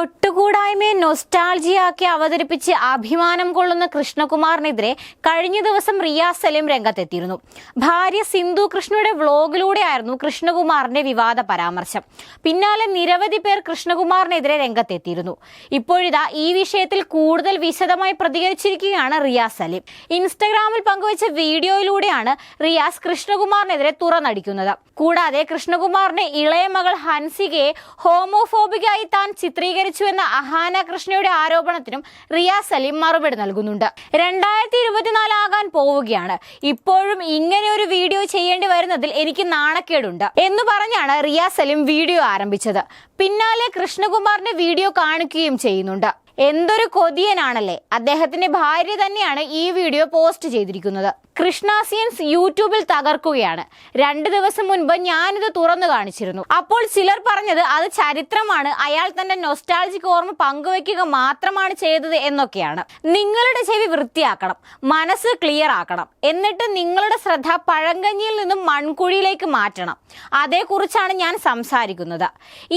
So തൊട്ടുകൂടായ്മയെ നൊസ്റ്റാൾജിയാക്കി അവതരിപ്പിച്ച് അഭിമാനം കൊള്ളുന്ന കൃഷ്ണകുമാറിനെതിരെ കഴിഞ്ഞ ദിവസം റിയാസ് സലീം രംഗത്തെത്തിയിരുന്നു. ഭാര്യ സിന്ധു കൃഷ്ണയുടെ വ്ലോഗിലൂടെയായിരുന്നു കൃഷ്ണകുമാറിന്റെ വിവാദ പരാമർശം. പിന്നാലെ നിരവധി പേർ കൃഷ്ണകുമാറിനെതിരെ രംഗത്തെത്തിയിരുന്നു. ഇപ്പോഴിതാ ഈ വിഷയത്തിൽ കൂടുതൽ വിശദമായി പ്രതികരിച്ചിരിക്കുകയാണ് റിയാസ് സലീം. ഇൻസ്റ്റഗ്രാമിൽ പങ്കുവച്ച വീഡിയോയിലൂടെയാണ് റിയാസ് കൃഷ്ണകുമാറിനെതിരെ തുറന്നടിക്കുന്നത്. കൂടാതെ കൃഷ്ണകുമാറിന്റെ ഇളയ മകൾ ഹൻസികയെ ഹോമോഫോബിക്കായി താൻ ചിത്രീകരിച്ചുവെന്ന അഹാന കൃഷ്ണയുടെ ആരോപണത്തിനും റിയ സലീം മറുപടി നൽകുന്നുണ്ട്. രണ്ടായിരത്തി ഇരുപത്തിനാല് ആകാൻ പോവുകയാണ്. ഇപ്പോഴും ഇങ്ങനെ ഒരു വീഡിയോ ചെയ്യേണ്ടി വരുന്നതിൽ എനിക്ക് നാണക്കേടുണ്ട്. എന്ന് പറഞ്ഞാണ് റിയ സലീം വീഡിയോ ആരംഭിച്ചത്. പിന്നാലെ കൃഷ്ണകുമാറിന്റെ വീഡിയോ കാണിക്കുകയും ചെയ്യുന്നുണ്ട്. എന്തൊരു കൊതിയനാണല്ലേ. അദ്ദേഹത്തിന്റെ ഭാര്യ തന്നെയാണ് ഈ വീഡിയോ പോസ്റ്റ് ചെയ്തിരിക്കുന്നത്. കൃഷ്ണാസിയൻസ് യൂട്യൂബിൽ തകർക്കുകയാണ്. രണ്ട് ദിവസം മുൻപ് ഞാനിത് തുറന്നു കാണിച്ചിരുന്നു. അപ്പോൾ ചിലർ പറഞ്ഞത് അത് ചരിത്രമാണ്. അയാൾ തന്റെ നൊസ്റ്റാൾജിക് ഓർമ്മ പങ്കുവെക്കുക മാത്രമാണ് ചെയ്തത് എന്നൊക്കെയാണ്. നിങ്ങളുടെ ചെവി വൃത്തിയാക്കണം. മനസ്സ് ക്ലിയർ ആക്കണം. എന്നിട്ട് നിങ്ങളുടെ ശ്രദ്ധ പഴങ്കഞ്ഞിയിൽ നിന്നും മൺകുഴിയിലേക്ക് മാറ്റണം. അതേക്കുറിച്ചാണ് ഞാൻ സംസാരിക്കുന്നത്.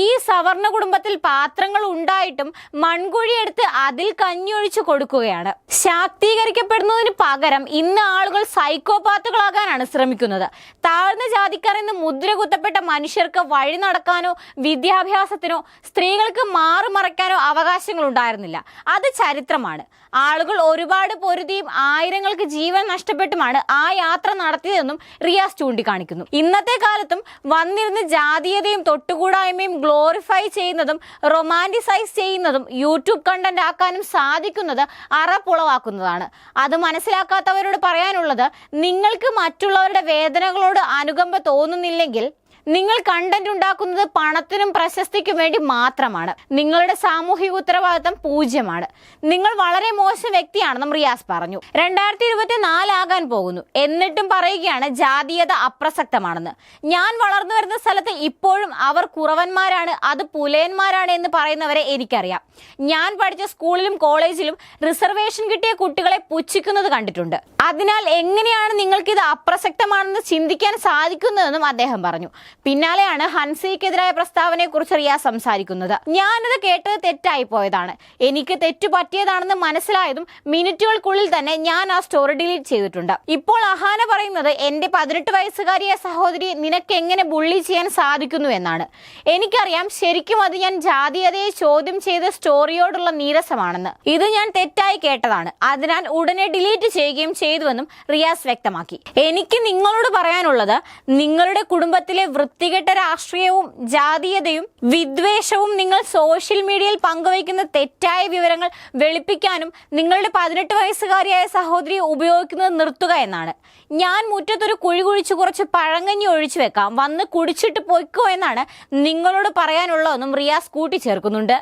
ഈ സവർണ കുടുംബത്തിൽ പാത്രങ്ങൾ ഉണ്ടായിട്ടും മൺകുഴി എടുത്ത് അതിൽ കഞ്ഞൊഴിച്ചു കൊടുക്കുകയാണ്. ശാക്തീകരിക്കപ്പെടുന്നതിന് പകരം ഇന്ന് ആളുകൾ സൈക്കോപാത്തുകളാകാനാണ് ശ്രമിക്കുന്നത്. താഴ്ന്ന ജാതിക്കാർ എന്ന് മുദ്ര കുത്തപ്പെട്ട മനുഷ്യർക്ക് വഴി നടക്കാനോ വിദ്യാഭ്യാസത്തിനോ സ്ത്രീകൾക്ക് മാറുമറയ്ക്കാനോ അവകാശങ്ങൾ ഉണ്ടായിരുന്നില്ല അത് ചരിത്രമാണ്. ആളുകൾ ഒരുപാട് പൊരുതിയും ആയിരങ്ങൾക്ക് ജീവൻ നഷ്ടപ്പെട്ടുമാണ് ആ യാത്ര നടത്തിയതെന്നും റിയാസ് ചൂണ്ടിക്കാണിക്കുന്നു. ഇന്നത്തെ കാലത്തും വന്നിരുന്ന് ജാതീയതയും തൊട്ടുകൂടായ്മയും ഗ്ലോറിഫൈ ചെയ്യുന്നതും റൊമാന്റിസൈസ് ചെയ്യുന്നതും യൂട്യൂബ് കണ്ടന്റ് ആക്കാനും സാധിക്കുന്നത് അറപ്പുളവാക്കുന്നതാണ് അത് മനസ്സിലാക്കാത്തവരോട് പറയാനുള്ളത് നിങ്ങൾക്ക് മറ്റുള്ളവരുടെ വേദനകളോട് അനുകമ്പ തോന്നുന്നില്ലെങ്കിൽ നിങ്ങൾ കണ്ടന്റ് ഉണ്ടാക്കുന്നത് പണത്തിനും പ്രശസ്തിക്കും വേണ്ടി മാത്രമാണ്. നിങ്ങളുടെ സാമൂഹിക ഉത്തരവാദിത്തം പൂജ്യമാണ്. നിങ്ങൾ വളരെ മോശം വ്യക്തിയാണെന്നും റിയാസ് പറഞ്ഞു. രണ്ടായിരത്തി ഇരുപത്തി നാലാകാൻ പോകുന്നു. എന്നിട്ടും പറയുകയാണ് ജാതീയത അപ്രസക്തമാണെന്ന്. ഞാൻ വളർന്നു വരുന്ന സ്ഥലത്ത് ഇപ്പോഴും അവർ കുറവന്മാരാണ് അത് പുലയന്മാരാണ് എന്ന് പറയുന്നവരെ എനിക്കറിയാം. ഞാൻ പഠിച്ച സ്കൂളിലും കോളേജിലും റിസർവേഷൻ കിട്ടിയ കുട്ടികളെ പുച്ഛിക്കുന്നത് കണ്ടിട്ടുണ്ട്. അതിനാൽ എങ്ങനെയാണ് നിങ്ങൾക്ക് ഇത് അപ്രസക്തമാണെന്ന് ചിന്തിക്കാൻ സാധിക്കുന്നതെന്നും അദ്ദേഹം പറഞ്ഞു. പിന്നാലെയാണ് ഹൻസിക്കെതിരായ പ്രസ്താവനയെ കുറിച്ച് റിയാസ് സംസാരിക്കുന്നത്. ഞാനത് കേട്ടത് തെറ്റായി പോയതാണ്. എനിക്ക് തെറ്റു പറ്റിയതാണെന്ന് മനസ്സിലായതും മിനിറ്റുകൾക്കുള്ളിൽ തന്നെ ഞാൻ ആ സ്റ്റോറി ഡിലീറ്റ് ചെയ്തിട്ടുണ്ട്. ഇപ്പോൾ അഹാന പറയുന്നത് എന്റെ പതിനെട്ട് വയസ്സുകാരിയായ സഹോദരി നിനക്ക് എങ്ങനെ ബുള്ളി ചെയ്യാൻ സാധിക്കുന്നു എന്നാണ്. എനിക്കറിയാം ശരിക്കും അത് ഞാൻ ജാതീയതയെ ചോദ്യം ചെയ്ത സ്റ്റോറിയോടുള്ള നീരസമാണെന്ന്. ഇത് ഞാൻ തെറ്റായി കേട്ടതാണ്. അതിനാൽ ഉടനെ ഡിലീറ്റ് ചെയ്യുകയും ചെയ്തുവെന്നും റിയാസ് വ്യക്തമാക്കി. എനിക്ക് നിങ്ങളോട് പറയാനുള്ളത് നിങ്ങളുടെ കുടുംബത്തിലെ വൃത്തികെട്ട രാഷ്ട്രീയവും ജാതീയതയും വിദ്വേഷവും നിങ്ങൾ സോഷ്യൽ മീഡിയയിൽ പങ്കുവയ്ക്കുന്ന തെറ്റായ വിവരങ്ങൾ വെളുപ്പിക്കാനും നിങ്ങളുടെ പതിനെട്ട് വയസ്സുകാരിയായ സഹോദരി ഉപയോഗിക്കുന്നത് നിർത്തുക എന്നാണ്. ഞാൻ മുറ്റത്തൊരു കുഴി കുഴിച്ച് കുറച്ച് പഴങ്ങഞ്ഞി ഒഴിച്ചു വെക്കാം. വന്ന് കുടിച്ചിട്ട് പൊയ്ക്കോ എന്നാണ് നിങ്ങളോട് പറയാനുള്ളതെന്നും റിയാസ് കൂട്ടിച്ചേർക്കുന്നുണ്ട്.